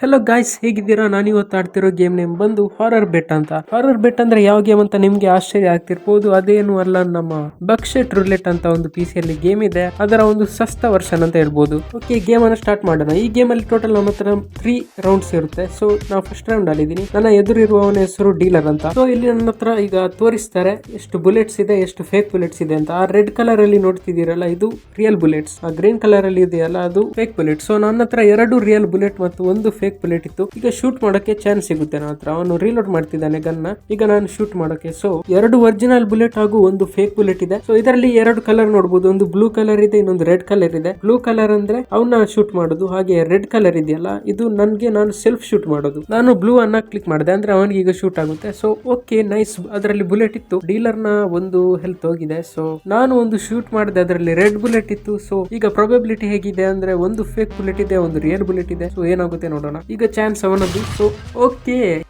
Hello guys ಹೇಗಿದ್ದೀರಾ? ನಾನು ಇವತ್ತು ಆಡ್ತಿರೋ ಗೇಮ್ ನೇಮ್ ಬಂದು ಹಾರರ್ ಬೆಟ್ ಅಂತ. ಹಾರರ್ ಬೆಟ್ ಅಂದ್ರೆ ಯಾವ ಗೇಮ್ ಅಂತ ನಿಮ್ಗೆ ಆಶ್ಚರ್ಯ ಆಗ್ತಿರ್ಬೋದು. ಅದೇನು ಅಲ್ಲ, ನಮ್ಮ ಬಕ್ಷೆಟ್ ರುಲೆಟ್ ಅಂತ ಒಂದು ಪಿ ಯಲ್ಲಿ ಗೇಮ್ ಇದೆ. ಅದರ ಒಂದು ಸಸ್ತ ವರ್ಷನ್ ಅಂತ ಹೇಳ್ಬೋದು. ಓಕೆ ಗೇಮ್ ಅನ್ನು ಸ್ಟಾರ್ಟ್ ಮಾಡೋಣ. ಈ ಗೇಮ್ ಅಲ್ಲಿ ಟೋಟಲ್ ನಮ್ಮ ಹತ್ರ ತ್ರೀ ರೌಂಡ್ಸ್ ಇರುತ್ತೆ. ಸೊ ನಾವು ಫಸ್ಟ್ ರೌಂಡ್ ಇದೀನಿ. ನನ್ನ ಎದುರಿರುವವನ ಹೆಸರು ಡೀಲರ್ ಅಂತ. ಸೊ ಇಲ್ಲಿ ನನ್ನ ಹತ್ರ ಈಗ ತೋರಿಸ್ತಾರೆ ಎಷ್ಟು ಬುಲೆಟ್ಸ್ ಇದೆ, ಎಷ್ಟು ಫೇಕ್ ಬುಲೆಟ್ಸ್ ಇದೆ ಅಂತ. ಆ ರೆಡ್ ಕಲರ್ ಅಲ್ಲಿ ನೋಡ್ತಿದ್ದೀರಲ್ಲ, ಇದು ರಿಯಲ್ ಬುಲೆಟ್ಸ್ ಆ ಗ್ರೀನ್ ಕಲರ್ ಅಲ್ಲಿ ಇದೆಯಲ್ಲ, ಅದು ಫೇಕ್ ಬುಲೆಟ್ ಸೊ ನನ್ನ ಹತ್ರ ಎರಡು ರಿಯಲ್ ಬುಲೆಟ್ ಮತ್ತು ಒಂದು ಬುಲೆಟ್ ಇತ್ತು. ಈಗ ಶೂಟ್ ಮಾಡೋಕೆ ಚಾನ್ಸ್ ಸಿಗುತ್ತೆ ನನ್ನ ಹತ್ರ. ಅವನು ರೀಲೋಡ್ ಮಾಡ್ತಿದ್ದಾನೆ ಗನ್ನ ಈಗ ನಾನು ಶೂಟ್ ಮಾಡೋಕೆ. ಸೊ ಎರಡು ಒರಿಜಿನಲ್ ಬುಲೆಟ್ ಹಾಗೂ ಒಂದು ಫೇಕ್ ಬುಲೆಟ್ ಇದೆ. ಸೊ ಇದರಲ್ಲಿ ಎರಡು ಕಲರ್ ನೋಡಬಹುದು ಒಂದು ಬ್ಲೂ ಕಲರ್ ಇದೆ, ಇನ್ನೊಂದು ರೆಡ್ ಕಲರ್ ಇದೆ. ಬ್ಲೂ ಕಲರ್ ಅಂದ್ರೆ ಅವನ್ನ ಶೂಟ್ ಮಾಡೋದು. ಹಾಗೆ ರೆಡ್ ಕಲರ್ ಇದೆಯಲ್ಲ, ಇದು ನನ್ಗೆ ನಾನು ಸೆಲ್ಫ್ ಶೂಟ್ ಮಾಡೋದು. ನಾನು ಬ್ಲೂ ಅನ್ನ ಕ್ಲಿಕ್ ಮಾಡಿದೆ. ಅಂದ್ರೆ ಅವನಿಗೆ ಈಗ ಶೂಟ್ ಆಗುತ್ತೆ. ಸೊ ಓಕೆ ನೈಸ್ ಅದರಲ್ಲಿ ಬುಲೆಟ್ ಇತ್ತು. ಡೀಲರ್ನ ಒಂದು ಹೆಲ್ತ್ ಹೋಗಿದೆ. ಸೊ ನಾನು ಒಂದು ಶೂಟ್ ಮಾಡಿದೆ. ಅದರಲ್ಲಿ ರೆಡ್ ಬುಲೆಟ್ ಇತ್ತು. ಸೊ ಈಗ ಪ್ರೊಬೆಬಿಲಿಟಿ ಹೇಗಿದೆ ಅಂದ್ರೆ ಒಂದು ಫೇಕ್ ಬುಲೆಟ್ ಇದೆ, ಒಂದು ರಿಯಲ್ ಬುಲೆಟ್ ಇದೆ. ಸೊ ಏನಾಗುತ್ತೆ ನೋಡೋಣ. ಈಗ ಚಾನ್ಸ್ ಅವನದ್ದು. ಸೊ ಓಕೆ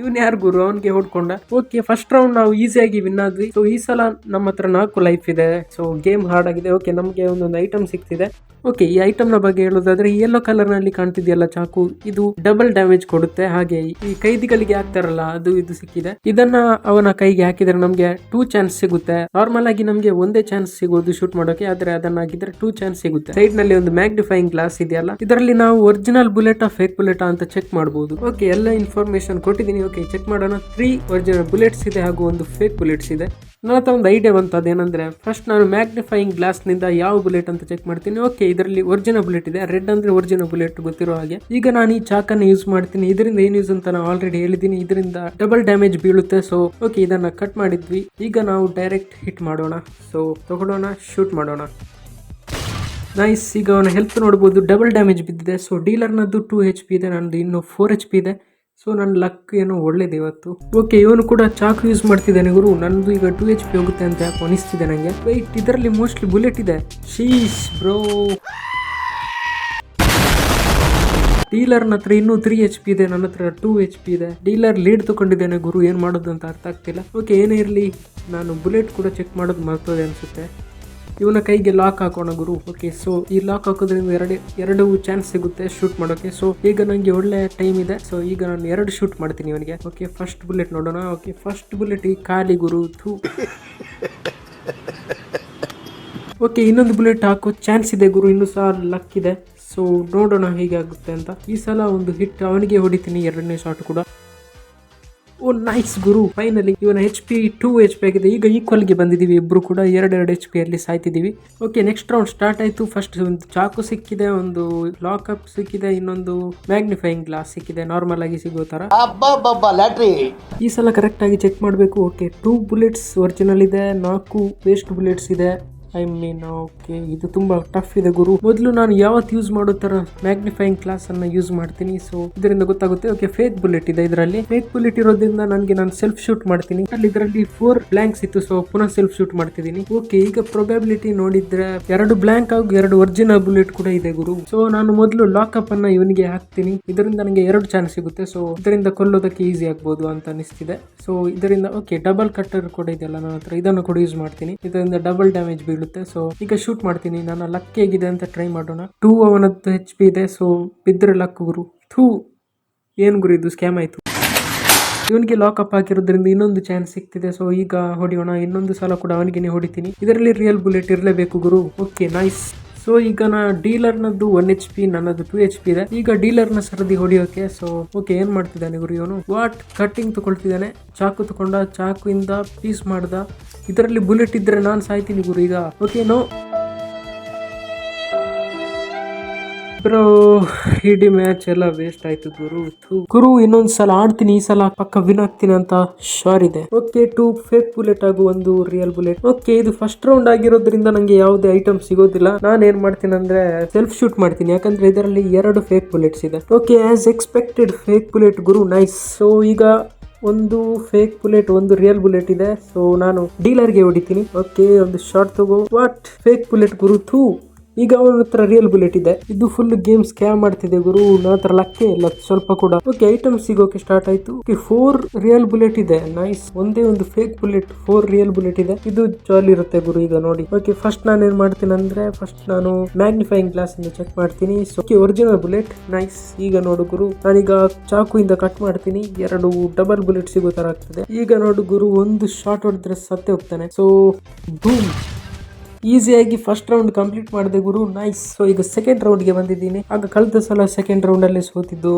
ಇವನ್ ಯಾರು ಗುರು? ಅವನ್ಗೆ ಹೊಡ್ಕೊಂಡ. ಓಕೆ ಫಸ್ಟ್ ರೌಂಡ್ ನಾವು ಈಸಿಯಾಗಿ ವಿನ್ ಆದ್ವಿ. ಸೊ ಈ ಸಲ ನಮ್ಮ ಹತ್ರ ನಾಲ್ಕು ಲೈಫ್ ಇದೆ. ಸೊ ಗೇಮ್ ಹಾರ್ಡ್ ಆಗಿದೆ. ಓಕೆ ನಮಗೆ ಒಂದೊಂದು ಐಟಮ್ ಸಿಗ್ತಿದೆ ಓಕೆ ಈ ಐಟಮ್ನ ಬಗ್ಗೆ ಹೇಳೋದಾದ್ರೆ ಯೆಲ್ಲೋ ಕಲರ್ನಲ್ಲಿ ಕಾಣ್ತಿದೆಯಲ್ಲ ಚಾಕು, ಇದು ಡಬಲ್ ಡ್ಯಾಮೇಜ್ ಕೊಡುತ್ತೆ. ಹಾಗೆ ಈ ಕೈದಿಗಳಿಗೆ ಹಾಕ್ತಾರಲ್ಲ, ಅದು ಇದು ಸಿಕ್ಕಿದೆ. ಇದನ್ನ ಅವನ ಕೈಗೆ ಹಾಕಿದ್ರೆ ನಮ್ಗೆ ಟೂ ಚಾನ್ಸ್ ಸಿಗುತ್ತೆ. ನಾರ್ಮಲ್ ಆಗಿ ನಮ್ಗೆ ಒಂದೇ ಚಾನ್ಸ್ ಸಿಗೋದು ಶೂಟ್ ಮಾಡೋಕೆ, ಆದ್ರೆ ಅದನ್ನ ಹಾಕಿದ್ರೆ ಟೂ ಚಾನ್ಸ್ ಸಿಗುತ್ತೆ. ಸೈಡ್ನಲ್ಲಿ ಒಂದು ಮ್ಯಾಗ್ನಿಫೈಯಿಂಗ್ ಗ್ಲಾಸ್ ಇದೆಯಲ್ಲ, ಇದರಲ್ಲಿ ನಾವು ಒರಿಜಿನಲ್ ಬುಲೆಟ್ ಆ ಫೇಕ್ ಬುಲೆಟ್ ಅಂತ ಚೆಕ್ ಮಾಡಬಹುದು ಓಕೆ ಎಲ್ಲ ಇನ್ಫಾರ್ಮೇಶನ್ ಕೊಟ್ಟಿದ್ದೀನಿ. ಓಕೆ ಚೆಕ್ ಮಾಡೋಣ. ತ್ರೀ ಒರಿಜಿನಲ್ ಬುಲೆಟ್ಸ್ ಇದೆ ಹಾಗೂ ಒಂದು ಫೇಕ್ ಬುಲೆಟ್ಸ್ ಇದೆ. ನನ್ನ ಹತ್ರ ಒಂದು ಐಡಿಯಾ ಬಂತು. ಅದೇನಂದ್ರೆ ಫಸ್ಟ್ ನಾನು ಮ್ಯಾಗ್ನಿಫೈಯಿಂಗ್ ಗ್ಲಾಸ್ನಿಂದ ಯಾವ ಬುಲೆಟ್ ಅಂತ ಚೆಕ್ ಮಾಡ್ತೀನಿ. ಓಕೆ, ಇದರಲ್ಲಿ ಒರಿಜಿನಲ್ ಬುಲೆಟ್ ಇದೆ. ರೆಡ್ ಅಂದ್ರೆ ಒರಿಜಿನಲ್ ಬುಲೆಟ್ ಗೊತ್ತಿರೋ ಹಾಗೆ. ಈಗ ನಾನು ಈ ಚಾಕನ್ನು ಯೂಸ್ ಮಾಡ್ತೀನಿ. ಇದರಿಂದ ಏನು ಯೂಸ್ ಅಂತ ನಾನು ಆಲ್ರೆಡಿ ಹೇಳಿದ್ದೀನಿ. ಇದರಿಂದ ಡಬಲ್ ಡ್ಯಾಮೇಜ್ ಬೀಳುತ್ತೆ. ಸೊ ಓಕೆ, ಇದನ್ನ ಕಟ್ ಮಾಡಿದ್ವಿ. ಈಗ ನಾವು ಡೈರೆಕ್ಟ್ ಹಿಟ್ ಮಾಡೋಣ. ಸೊ ತಗೊಳ್ಳೋಣ ಶೂಟ್ ಮಾಡೋಣ. ನೈಸ್ ಈಗ ಅವನ ಹೆಲ್ತ್ ನೋಡ್ಬೋದು. ಡಬಲ್ ಡ್ಯಾಮೇಜ್ ಬಿದ್ದಿದೆ. ಸೊ ಡೀಲರ್ನದ್ದು ಟೂ ಹೆಚ್ ಪಿ ಇದೆ. ನನ್ನದು ಇನ್ನು ಫೋರ್ ಎಚ್ ಪಿ ಇದೆ. ಸೊ ನನ್ನ ಲಕ್ ಏನೋ ಒಳ್ಳೇದು ಇವತ್ತು. ಓಕೆ ಇವನು ಕೂಡ ಚಾಕು ಯೂಸ್ ಮಾಡ್ತಿದ್ದಾನೆ ಗುರು. ನಂದು ಈಗ ಟೂ ಎಚ್ ಪಿ ಹೋಗುತ್ತೆ ಅಂತ ಯಾಕೆ ಅನಿಸ್ತಿದೆ ನನಗೆ ವೈಟ್ ಇದರಲ್ಲಿ ಮೋಸ್ಟ್ಲಿ ಬುಲೆಟ್ ಇದೆ. Sheesh bro. ಡೀಲರ್ನ ಹತ್ರ ಇನ್ನೂ ತ್ರೀ ಎಚ್ ಪಿ ಇದೆ. ನನ್ನ ಹತ್ರ ಟೂ ಎಚ್ ಪಿ ಇದೆ. ಡೀಲರ್ ಲೀಡ್ ತಗೊಂಡಿದ್ದೇನೆ ಗುರು. ಏನು ಮಾಡೋದು ಅಂತ ಅರ್ಥ ಆಗ್ತಿಲ್ಲ. ಓಕೆ ಏನೇ ಇರಲಿ, ನಾನು ಬುಲೆಟ್ ಕೂಡ ಚೆಕ್ ಮಾಡೋದು ಮರ್ತೋದೆ ಅನಿಸುತ್ತೆ. ಇವನ ಕೈಗೆ ಲಾಕ್ ಹಾಕೋಣ ಗುರು. ಓಕೆ ಸೊ ಈ ಲಾಕ್ ಹಾಕೋದ್ರಿಂದ ಎರಡು ಎರಡು ಚಾನ್ಸ್ ಸಿಗುತ್ತೆ ಶೂಟ್ ಮಾಡೋಕೆ. ಸೊ ಈಗ ನನಗೆ ಒಳ್ಳೆ ಟೈಮ್ ಇದೆ. ಸೊ ಈಗ ನಾನು ಎರಡು ಶೂಟ್ ಮಾಡ್ತೀನಿ ಇವನಿಗೆ. ಓಕೆ ಫಸ್ಟ್ ಬುಲೆಟ್ ನೋಡೋಣ. ಓಕೆ ಫಸ್ಟ್ ಬುಲೆಟ್ ಈ ಖಾಲಿ ಗುರು. ಥೂ. ಓಕೆ ಇನ್ನೊಂದು ಬುಲೆಟ್ ಹಾಕೋ ಚಾನ್ಸ್ ಇದೆ ಗುರು. ಇನ್ನೂ ಸಹ ಲಕ್ ಇದೆ. ಸೊ ನೋಡೋಣ ಹೇಗಾಗುತ್ತೆ ಅಂತ. ಈ ಸಲ ಒಂದು ಹಿಟ್ ಅವನಿಗೆ ಹೊಡಿತೀನಿ. ಎರಡನೇ ಶಾಟ್ ಕೂಡ. ಓ ನೈಸ್ ಗುರು. ಫೈನಲಿ ಇವನ H P two H P ಆಗಿದೆ. ಈಗ ಈಕ್ವಲ್ಗೆ ಬಂದಿದ್ದೀವಿ. ಇಬ್ರು ಕೂಡ ಎರಡೆರಡು ಎಚ್ ಪಿ ಅಲ್ಲಿ ಸಾಯ್ತಿದ್ದೀವಿ. ಓಕೆ ನೆಕ್ಸ್ಟ್ ರೌಂಡ್ ಸ್ಟಾರ್ಟ್ ಆಯ್ತು. ಫಸ್ಟ್ ಒಂದು ಚಾಕು ಸಿಕ್ಕಿದೆ ಒಂದು ಲಾಕಪ್ ಸಿಕ್ಕಿದೆ ಇನ್ನೊಂದು ಮ್ಯಾಗ್ನಿಫೈಯಿಂಗ್ ಗ್ಲಾಸ್ ಸಿಕ್ಕಿದೆ. ನಾರ್ಮಲ್ ಆಗಿ ಸಿಗೋ ತರ ಈ ಸಲ ಕರೆಕ್ಟ್ ಆಗಿ ಚೆಕ್ ಮಾಡಬೇಕು. ಓಕೆ ಟೂ ಬುಲೆಟ್ಸ್ ಒರಿಜಿನಲ್ ಇದೆ ನಾಲ್ಕು ವೇಸ್ಟ್ ಬುಲೆಟ್ಸ್ ಇದೆ. ಐ ಮೀನ್ ಓಕೆ ಇದು ತುಂಬ ಟಫ್ ಇದೆ ಗುರು. ಮೊದಲು ನಾನು ಯಾವತ್ತು ಯೂಸ್ ಮಾಡೋ ತರ ಮ್ಯಾಗ್ನಿಫೈಯಿಂಗ್ ಕ್ಲಾಸ್ ಅನ್ನ ಯೂಸ್ ಮಾಡ್ತೀನಿ. ಸೊ ಇದರಿಂದ ಗೊತ್ತಾಗುತ್ತೆ ಓಕೆ ಫೇಕ್ ಬುಲೆಟ್ ಇದೆ ಇದರಲ್ಲಿ. ಫೇಕ್ ಬುಲೆಟ್ ಇರೋದ್ರಿಂದ ನನಗೆ ನಾನು ಸೆಲ್ಫ್ ಶೂಟ್ ಮಾಡ್ತೀನಿ. ಅಲ್ಲಿ ಇದರಲ್ಲಿ ಫೋರ್ ಬ್ಲಾಂಕ್ಸ್ ಇತ್ತು ಸೊ ಪುನಃ ಸೆಲ್ಫ್ ಶೂಟ್ ಮಾಡ್ತಿದ್ದೀನಿ ಓಕೆ ಈಗ ಪ್ರೊಬ್ಯಾಬಿಲಿಟಿ ನೋಡಿದ್ರೆ ಎರಡು ಬ್ಲಾಂಕ್ ಆಗಿ ಎರಡು ಒರಿಜಿನಲ್ ಬುಲೆಟ್ ಕೂಡ ಇದೆ ಗುರು. ಸೊ ನಾನು ಮೊದಲು ಲಾಕಪ್ ಅನ್ನ ಇವನಿಗೆ ಹಾಕ್ತೀನಿ. ಇದರಿಂದ ನನಗೆ ಎರಡು ಚಾನ್ಸ್ ಸಿಗುತ್ತೆ. ಸೊ ಇದರಿಂದ ಕೊಲ್ಲೋದಕ್ಕೆ ಈಸಿ ಆಗ್ಬೋದು ಅಂತ ಅನಿಸ್ತಿದೆ. ಸೊ ಇದರಿಂದ ಓಕೆ ಡಬಲ್ ಕಟ್ಟರ್ ಕೂಡ ಇದೆಯಲ್ಲ ನನ್ನ ಹತ್ರ. ಇದನ್ನು ಕೂಡ ಯೂಸ್ ಮಾಡ್ತೀನಿ. ಇದರಿಂದ ಡಬಲ್ ಡ್ಯಾಮೇಜ್ ಬೀಳುತ್ತೆ. ಸೊ ಈಗ ಶೂಟ್ ಮಾಡ್ತೀನಿ. ನನ್ನ ಲಕ್ ಹೇಗಿದೆ ಅಂತ ಟ್ರೈ ಮಾಡೋಣ. ಟೂ ಅವನದ್ದು ಹೆಚ್ ಪಿ ಇದೆ. ಸೊ ಬಿದ್ದರೆ ಲಕ್ ಗುರು. ಥೂ, ಏನು ಗುರು ಇದು? ಸ್ಕ್ಯಾಮ್ ಆಯ್ತು. ಇವನಿಗೆ ಲಾಕಪ್ ಹಾಕಿರೋದ್ರಿಂದ ಇನ್ನೊಂದು ಚಾನ್ಸ್ ಸಿಗ್ತಿದೆ. ಸೊ ಈಗ ಹೊಡಿಯೋಣ. ಇನ್ನೊಂದು ಸಲ ಕೂಡ ಅವನಿಗೆ ಹೊಡಿತೀನಿ. ಇದರಲ್ಲಿ ರಿಯಲ್ ಬುಲೆಟ್ ಇರಲೇಬೇಕು ಗುರು. ಓಕೆ ನೈಸ್ ಸೊ ಈಗ ನಾ ಡೀಲರ್ನದ್ದು ಒನ್ ಎಚ್ ಪಿ ನನ್ನದು ಟೂ ಎಚ್ ಪಿ ಇದೆ. ಈಗ ಡೀಲರ್ನ ಸರದಿ ಹೊಡಿಯೋಕೆ ಸೊ ಓಕೆ ಏನ್ ಮಾಡ್ತಿದ್ದಾನೆ ಗುರು ಇವನು? ವಾಟ್ ಕಟ್ಟಿಂಗ್ ತಗೊಳ್ತಿದ್ದಾನೆ, ಚಾಕು ತಗೊಂಡ ಚಾಕುಯಿಂದ ಪೀಸ್ ಮಾಡ್ದ. ಇದರಲ್ಲಿ ಬುಲೆಟ್ ಇದ್ರೆ ನಾನು ಸಾಯ್ತೀನಿ ಗುರು ಈಗ. ಓಕೆ ನೋ ಬ್ರೋ ಇಡೀ ಮ್ಯಾಚ್ ಎಲ್ಲ ವೇಸ್ಟ್ ಆಯ್ತು ಗುರು. ಗುರು, ಇನ್ನೊಂದ್ ಸಲ ಆಡ್ತೀನಿ, ಈ ಸಲ ಪಕ್ಕ ವಿನ್ ಆಗ್ತೀನಿ ಅಂತ ಶೋರ್ ಇದೆ. ಓಕೆ ಟೂ ಫೇಕ್ ಬುಲೆಟ್ ಆಗು ಒಂದು ರಿಯಲ್ ಬುಲೆಟ್ ಓಕೆ ಇದು ಫಸ್ಟ್ ರೌಂಡ್ ಆಗಿರೋದ್ರಿಂದ ನಂಗೆ ಯಾವುದೇ ಐಟಮ್ ಸಿಗೋದಿಲ್ಲ. ನಾನು ಏನ್ ಮಾಡ್ತೀನಿ ಅಂದ್ರೆ ಸೆಲ್ಫ್ ಶೂಟ್ ಮಾಡ್ತೀನಿ. ಯಾಕಂದ್ರೆ ಇದರಲ್ಲಿ ಎರಡು ಫೇಕ್ ಬುಲೆಟ್ಸ್ ಇದೆ. Okay as expected fake bullet ಗುರು ನೈಸ್ ಸೊ ಈಗ ಒಂದು ಫೇಕ್ ಬುಲೆಟ್ ಒಂದು ರಿಯಲ್ ಬುಲೆಟ್ ಇದೆ. ಸೊ ನಾನು ಡೀಲರ್ಗೆ ಹೊಡಿತೀನಿ. ಓಕೆ ಒಂದು ಶಾರ್ಟ್ ತಗೋ. ವಾಟ್ ಫೇಕ್ ಬುಲೆಟ್ ಗುರು, ಥೂ. ಈಗ ಅವನ ಹತ್ರ ರಿಯಲ್ ಬುಲೆಟ್ ಇದೆ. ಇದು ಫುಲ್ ಗೇಮ್ ಸ್ಕ್ಯಾಮ್ ಮಾಡ್ತಿದೆ ಗುರು. ನನ್ನ ಹತ್ರ ಲಕ್ಕೇ ಇಲ್ಲ, ಸ್ವಲ್ಪ ಕೂಡ. ಓಕೆ ಐಟಮ್ ಸಿಗೋಕೆ ಸ್ಟಾರ್ಟ್ ಆಯ್ತು. ಫೋರ್ ರಿಯಲ್ ಬುಲೆಟ್ ಇದೆ. ನೈಸ್ ಒಂದೇ ಒಂದು fake bullet four real bullet ಇದೆ. ಇದು ಜಾಲಿ ಇರುತ್ತೆ ಗುರು ಈಗ ನೋಡಿ. ಓಕೆ ಫಸ್ಟ್ ನಾನು ಏನ್ ಮಾಡ್ತೀನಿ ಅಂದ್ರೆ ಫಸ್ಟ್ ನಾನು ಮ್ಯಾಗ್ನಿಫೈಯಿಂಗ್ ಗ್ಲಾಸ್ ಇಂದ ಚೆಕ್ ಮಾಡ್ತೀನಿ. ಓಕೆ ಒರಿಜಿನಲ್ ಬುಲೆಟ್ ನೈಸ್ ಈಗ ನೋಡು ಗುರು. ನಾನೀಗ ಚಾಕು ಇಂದ ಕಟ್ ಮಾಡ್ತೀನಿ. ಎರಡು ಡಬಲ್ ಬುಲೆಟ್ ಸಿಗೋ ತರ ಆಗ್ತದೆ. ಈಗ ನೋಡು ಗುರು, ಒಂದು ಶಾರ್ಟ್ ಹೊಡೆದ್ರೆ ಸತ್ತೆ ಹೋಗ್ತಾನೆ. ಸೊ ಬೂಮ್ ಈಸಿಯಾಗಿ ಫಸ್ಟ್ ರೌಂಡ್ ಕಂಪ್ಲೀಟ್ ಮಾಡಿದೆ ಗುರು. ನೈಸ್ ಸೊ ಈಗ ಸೆಕೆಂಡ್ ರೌಂಡ್ಗೆ ಬಂದಿದ್ದೀನಿ. ಆಗ ಕಳೆದ ಸಲ ಸೆಕೆಂಡ್ ರೌಂಡಲ್ಲಿ ಸೋತಿದ್ದು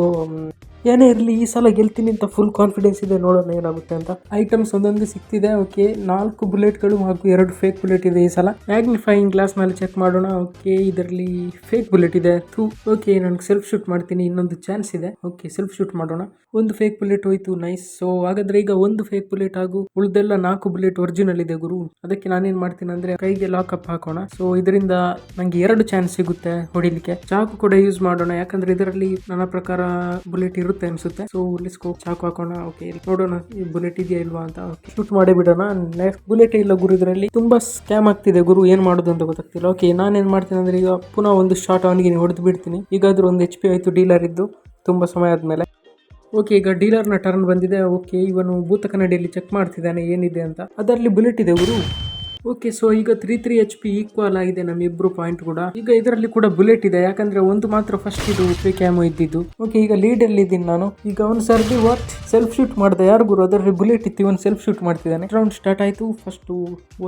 ಏನೇ ಇರಲಿ, ಈ ಸಲ ಗೆಲ್ತೀನಿ ಅಂತ ಫುಲ್ ಕಾನ್ಫಿಡೆನ್ಸ್ ಇದೆ, ನೋಡೋಣ ಏನಾಗುತ್ತೆ ಅಂತ. ಐಟಮ್ಸ್ ಒಂದೊಂದು ಸಿಕ್ತಿದೆ ಓಕೆ ನಾಲ್ಕು ಬುಲೆಟ್ಗಳು ಹಾಗೂ ಎರಡು ಫೇಕ್ ಬುಲೆಟ್ ಇದೆ ಈ ಸಲ. ಮ್ಯಾಗ್ನಿಫೈಯಿಂಗ್ ಗ್ಲಾಸ್ ಮೇಲೆ ಚೆಕ್ ಮಾಡೋಣ ಓಕೆ ಇದರಲ್ಲಿ ಫೇಕ್ ಬುಲೆಟ್ ಇದೆ ಥೂ ಓಕೆ ನನಗೆ ಸೆಲ್ಫ್ ಶೂಟ್ ಮಾಡ್ತೀನಿ, ಇನ್ನೊಂದು ಚಾನ್ಸ್ ಇದೆ. ಓಕೆ ಸೆಲ್ಫ್ ಶೂಟ್ ಮಾಡೋಣ. ಒಂದು ಫೇಕ್ ಬುಲೆಟ್ ಹೋಯ್ತು ನೈಸ್ ಸೊ ಹಾಗಾದ್ರೆ ಈಗ ಒಂದು ಫೇಕ್ ಬುಲೆಟ್ ಹಾಗೂ ಉಳಿದೆಲ್ಲ ನಾಲ್ಕು ಬುಲೆಟ್ ಒರಿಜಿನಲ್ ಇದೆ ಗುರು. ಅದಕ್ಕೆ ನಾನೇನ್ ಮಾಡ್ತೀನಿ ಅಂದ್ರೆ ಕೈಗೆ ಲಾಕಪ್ ಹಾಕೋಣ. ಸೊ ಇದರಿಂದ ನಂಗೆ ಎರಡು ಚಾನ್ಸ್ ಸಿಗುತ್ತೆ ಹೊಡಿಲಿಕ್ಕೆ. ಚಾಕು ಕೂಡ ಯೂಸ್ ಮಾಡೋಣ, ಯಾಕಂದ್ರೆ ಇದರಲ್ಲಿ ನನ್ನ ಪ್ರಕಾರ ಬುಲೆಟ್ ಇರುತ್ತೆ ಅನ್ಸುತ್ತೆ. ಸೊ ಸ್ಕೋಪ್ ಚಾಕು ಹಾಕೋಣ. ಓಕೆ ನೋಡೋಣ. ಈ ಬುಲೆಟ್ ಇದೆಯಾ ಇಲ್ವಾ ಅಂತ. ಶೂಟ್ ಮಾಡಿ ಬಿಡೋಣ. ನೆಕ್ಸ್ಟ್ ಬುಲೆಟ್ ಇಲ್ಲ ಗುರು, ಇದರಲ್ಲಿ ತುಂಬಾ ಸ್ಕ್ಯಾಮ್ ಆಗ್ತಿದೆ ಗುರು. ಏನ್ ಮಾಡೋದು ಅಂತ ಗೊತ್ತಾಗ್ತಿಲ್ಲ. ಓಕೆ ನಾನೇನ್ ಮಾಡ್ತೀನಿ ಅಂದ್ರೆ ಈಗ ಪುನಃ ಒಂದು ಶಾಟ್ ಅವನಿಗೆ ಹೊಡೆದು ಬಿಡ್ತೀನಿ. ಈಗಾದ್ರೂ ಒಂದು ಎಚ್ ಪಿ ಆಯ್ತು ಡೀಲರ್ ಇದ್ದು. ತುಂಬಾ ಸಮಯ ಆದ್ಮೇಲೆ. ಓಕೆ ಈಗ ಡೀಲರ್ನ ಟರ್ನ್ ಬಂದಿದೆ. ಓಕೆ ಇವನು ಭೂತ ಕನ್ನಡಿಯಲ್ಲಿ ಚೆಕ್ ಮಾಡ್ತಿದ್ದಾನೆ. ಏನಿದೆ ಅಂತ. ಅದರಲ್ಲಿ ಬುಲೆಟ್ ಇದೆ ಗುರು. ಓಕೆ ಸೊ ಈಗ three three H P equal ಆಗಿದೆ ನಮ್ಮಿಬ್ರು ಪಾಯಿಂಟ್ ಕೂಡ. ಈಗ ಇದರಲ್ಲಿ ಕೂಡ ಬುಲೆಟ್ ಇದೆ, ಯಾಕಂದ್ರೆ ಒಂದು ಮಾತ್ರ ಫಸ್ಟ್ ಇದು ಫ್ರೀ ಕ್ಯಾಮೋ ಇದ್ದಿದ್ದು. ಓಕೆ ಈಗ ಲೀಡ್ ಅಲ್ಲಿ ಇದ್ದೀನಿ ನಾನು. ಈಗ ಅವನು ಸರ್ದಿ ವಾಚ್ ಸೆಲ್ಫ್ ಶೂಟ್ ಮಾಡಿದೆ ಯಾರು ಗುರು? ಅದರಲ್ಲಿ ಬುಲೆಟ್ ಇತ್ತು, ಇವನು ಸೆಲ್ಫ್ ಶೂಟ್ ಮಾಡ್ತಿದ್ದಾನೆ. ರೌಂಡ್ ಸ್ಟಾರ್ಟ್ ಆಯ್ತು ಫಸ್ಟ್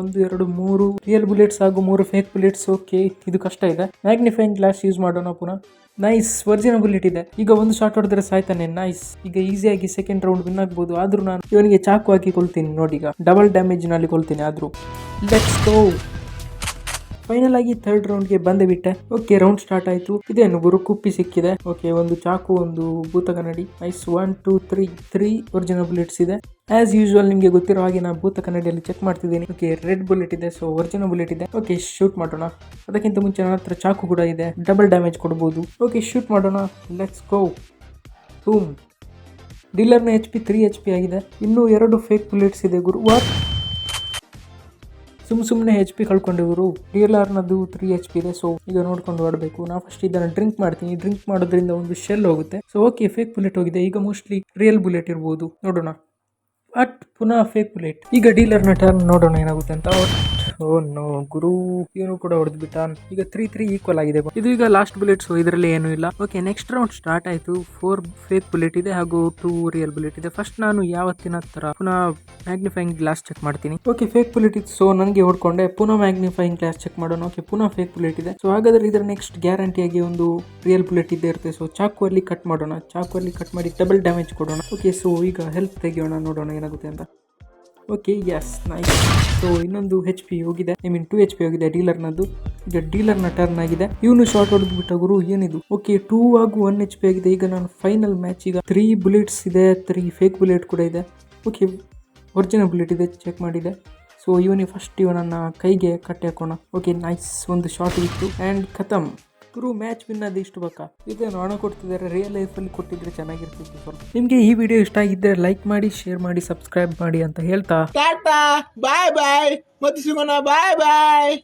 ಒಂದು, ಎರಡು, ಮೂರು. ರಿಯಲ್ ಬುಲೆಟ್ಸ್ ಹಾಗೂ ಮೂರು ಫೇಕ್ ಬುಲೆಟ್ಸ್ ಓಕೆ ಇದು ಕಷ್ಟ ಇದೆ. ಮ್ಯಾಗ್ನಿಫೈಯಿಂಗ್ ಗ್ಲಾಸ್ ಯೂಸ್ ಮಾಡೋಣ ಪುನಃ. ನೈಸ್ ಒರಿಜಿನಲ್ ಬುಲೆಟ್ ಇದೆ ಈಗ ಒಂದು ಶಾಟ್ ಹೊಡೆದ್ರೆ ಸಾಯ್ತಾನೆ. ನೈಸ್ ಈಗ ಈಸಿಯಾಗಿ ಸೆಕೆಂಡ್ ರೌಂಡ್ ವಿನ್ ಆಗ್ಬೋದು. ಆದ್ರೂ ನಾನು ಇವನಿಗೆ ಚಾಕು ಹಾಕಿ ಕೊಳ್ತೀನಿ ನೋಡಿ ಈಗ. ಡಬಲ್ ಡ್ಯಾಮೇಜ್ನಲ್ಲಿ ಕೊಳ್ತೀನಿ ಆದ್ರೂ. ಲೆಟ್ಸ್ ಗೋ ಫೈನಲ್ ಆಗಿ ಥರ್ಡ್ ರೌಂಡ್ಗೆ ಬಂದೇ ಬಿಟ್ಟೆ. ಓಕೆ ರೌಂಡ್ ಸ್ಟಾರ್ಟ್ ಆಯ್ತು. ಇದೇನು ಗುರು ಕುಪ್ಪಿ ಸಿಕ್ಕಿದೆ. ಓಕೆ ಒಂದು ಚಾಕು, ಒಂದು ಭೂತ ಕನ್ನಡಿ. Ice one two three three original bullets ಇದೆ. ಆಸ್ ಯೂಶುವಲ್ ನಿಮಗೆ ಗೊತ್ತಿರೋ ಹಾಗೆ ನಾನು ಭೂತ ಕನ್ನಡಿಯಲ್ಲಿ ಚೆಕ್ ಮಾಡ್ತಿದ್ದೀನಿ. ಓಕೆ ರೆಡ್ ಬುಲೆಟ್ ಇದೆ ಸೊ ಒರಿಜಿನಲ್ ಬುಲೆಟ್ ಇದೆ. ಓಕೆ ಶೂಟ್ ಮಾಡೋಣ. ಅದಕ್ಕಿಂತ ಮುಂಚೆ ನನ್ನ ಹತ್ರ ಚಾಕು ಕೂಡ ಇದೆ. ಡಬಲ್ ಡ್ಯಾಮೇಜ್ ಕೊಡ್ಬೋದು. ಓಕೆ ಶೂಟ್ ಮಾಡೋಣ. Let's go boom ಡೀಲರ್ನ H P three H P ಆಗಿದೆ. ಇನ್ನೂ ಎರಡು ಫೇಕ್ ಬುಲೆಟ್ಸ್ ಇದೆ ಗುರು. ವಾಟ್ ಸುಮ್ ಸುಮ್ಮನೆ ಹೆಚ್ ಪಿ ಕಳ್ಕೊಂಡೆ ಗುರು ನದು ತ್ರೀ ಎಚ್ ಪಿ ಇದೆ ಸೊ ಈಗ ನೋಡ್ಕೊಂಡು ಆಡಬೇಕು. ನಾ ಫಸ್ಟ್ ಇದನ್ನು ಡ್ರಿಂಕ್ ಮಾಡ್ತೀನಿ. ಡ್ರಿಂಕ್ ಮಾಡೋದ್ರಿಂದ ಒಂದು ಶೆಲ್ ಹೋಗುತ್ತೆ. ಸೊ ಓಕೆ ಫೇಕ್ ಬುಲೆಟ್ ಹೋಗಿದೆ. ಈಗ ಮೋಸ್ಟ್ಲಿ ರಿಯಲ್ ಬುಲೆಟ್ ಇರ್ಬೋದು. ನೋಡೋಣ. ಬಟ್ ಪುನಃ ಫೇಕ್ ಬುಲೆಟ್ ಈಗ ಡೀಲರ್ನ ಟರ್ನ್ ನೋಡೋಣ ಏನಾಗುತ್ತೆ ಅಂತ. ಓ ನೋ ಗುರು. ಇವನು ಕೂಡ ಹೊಡೆದು ಬಿಟ್ಟ ಈಗ ತ್ರೀ ತ್ರೀ ಈಕ್ವಲ್ ಆಗಿದೆ. ಇದು ಈಗ ಲಾಸ್ಟ್ ಬುಲೆಟ್ಸ್ ಇದರಲ್ಲಿ ಏನು ಇಲ್ಲ. ಓಕೆ ನೆಕ್ಸ್ಟ್ ರೌಂಡ್ ಸ್ಟಾರ್ಟ್ ಆಯ್ತು. ಫೋರ್ ಫೇಕ್ ಬುಲೆಟ್ ಇದೆ ಹಾಗೂ ಟೂ ರಿಯಲ್ ಬುಲೆಟ್ ಇದೆ. ಫಸ್ಟ್ ನಾನು ಯಾವತ್ತಿನ ತರ ಪುನಃ ಮ್ಯಾಗ್ನಿಫೈಯಿಂಗ್ ಗ್ಲಾಸ್ ಚೆಕ್ ಮಾಡ್ತೀನಿ. ಓಕೆ ಫೇಕ್ ಬುಲೆಟ್ ಇತ್ತು ಸೊ ನನಗೆ ಹೊಡ್ಕೊಂಡೆ. ಪುನಃ ಮ್ಯಾಗ್ನಿಫೈಯಿಂಗ್ ಗ್ಲಾಸ್ ಚೆಕ್ ಮಾಡೋಣ. ಓಕೆ ಪುನಃ ಫೇಕ್ ಬುಲೆಟ್ ಇದೆ. ಸೊ ಹಾಗಾದ್ರೆ ಇದರ ನೆಕ್ಸ್ಟ್ ಗ್ಯಾರಂಟಿಯಾಗಿ ಒಂದು ರಿಯಲ್ ಬುಲೆಟ್ ಇದ್ದೇ ಇರುತ್ತೆ. ಸೊ ಚಾಕು ಅಲ್ಲಿ ಕಟ್ ಮಾಡೋಣ. ಚಾಕು ಅಲ್ಲಿ ಕಟ್ ಮಾಡಿ ಡಬಲ್ ಡ್ಯಾಮೇಜ್ ಕೊಡೋಣ. ಓಕೆ ಸೊ ಈಗ ಹೆಲ್ತ್ ತೆಗೆಯೋಣ, ನೋಡೋಣ ಏನಾಗುತ್ತೆ ಅಂತ. ಓಕೆ ಎಸ್ ನೈಸ್ ಸೊ ಇನ್ನೊಂದು ಹೆಚ್ ಪಿ ಹೋಗಿದೆ. I mean two H P ಹೋಗಿದೆ ಡೀಲರ್ನದ್ದು ಈಗ ಡೀಲರ್ನ ಟರ್ನ್ ಆಗಿದೆ. ಇವನು ಶಾರ್ಟ್ ಹೊಡೆದು ಬಿಟ್ಟ ಗುರು, ಏನಿದು? ಓಕೆ ಟೂ ಹಾಗೂ ಒನ್ ಎಚ್ ಪಿ ಆಗಿದೆ. ಈಗ ನಾನು ಫೈನಲ್ ಮ್ಯಾಚ್ ಈಗ ತ್ರೀ ಬುಲೆಟ್ಸ್ ಇದೆ ತ್ರೀ ಫೇಕ್ ಬುಲೆಟ್ ಕೂಡ ಇದೆ. ಓಕೆ ಒರಿಜಿನಲ್ ಬುಲೆಟ್ ಇದೆ ಚೆಕ್ ಮಾಡಿದೆ. ಸೊ ಇವನಿಗೆ ಫಸ್ಟ್ ಇವನನ್ನ ಕೈಗೆ ಕಟ್ಟಿ ಹಾಕೋಣ. ಓಕೆ ನೈಸ್ ಒಂದು ಶಾರ್ಟ್ ಇತ್ತು. ಆ್ಯಂಡ್ ಖತಮ್. ಗುರು ಮ್ಯಾಚ್ ವಿನ್ ಅದು ಇಷ್ಟು ಬೇಕಾ ಇದೇನು ಹಣ ಕೊಡ್ತಿದ್ದಾರೆ ರಿಯಲ್ ಲೈಫಲ್ಲಿ ಕೊಟ್ಟಿದ್ರೆ ಚೆನ್ನಾಗಿರ್ತಿತ್ತು ಸ್ವಲ್ಪ. ನಿಮಗೆ ಈ ವಿಡಿಯೋ ಇಷ್ಟ ಆಗಿದ್ದರೆ ಲೈಕ್ ಮಾಡಿ ಶೇರ್ ಮಾಡಿ ಸಬ್ಸ್ಕ್ರೈಬ್ ಮಾಡಿ ಅಂತ ಹೇಳ್ತಾ. ಬಾಯ್ ಬಾಯ್ ಮತ್ತೆ ಸಿಗೋಣ ಬಾಯ್ ಬಾಯ್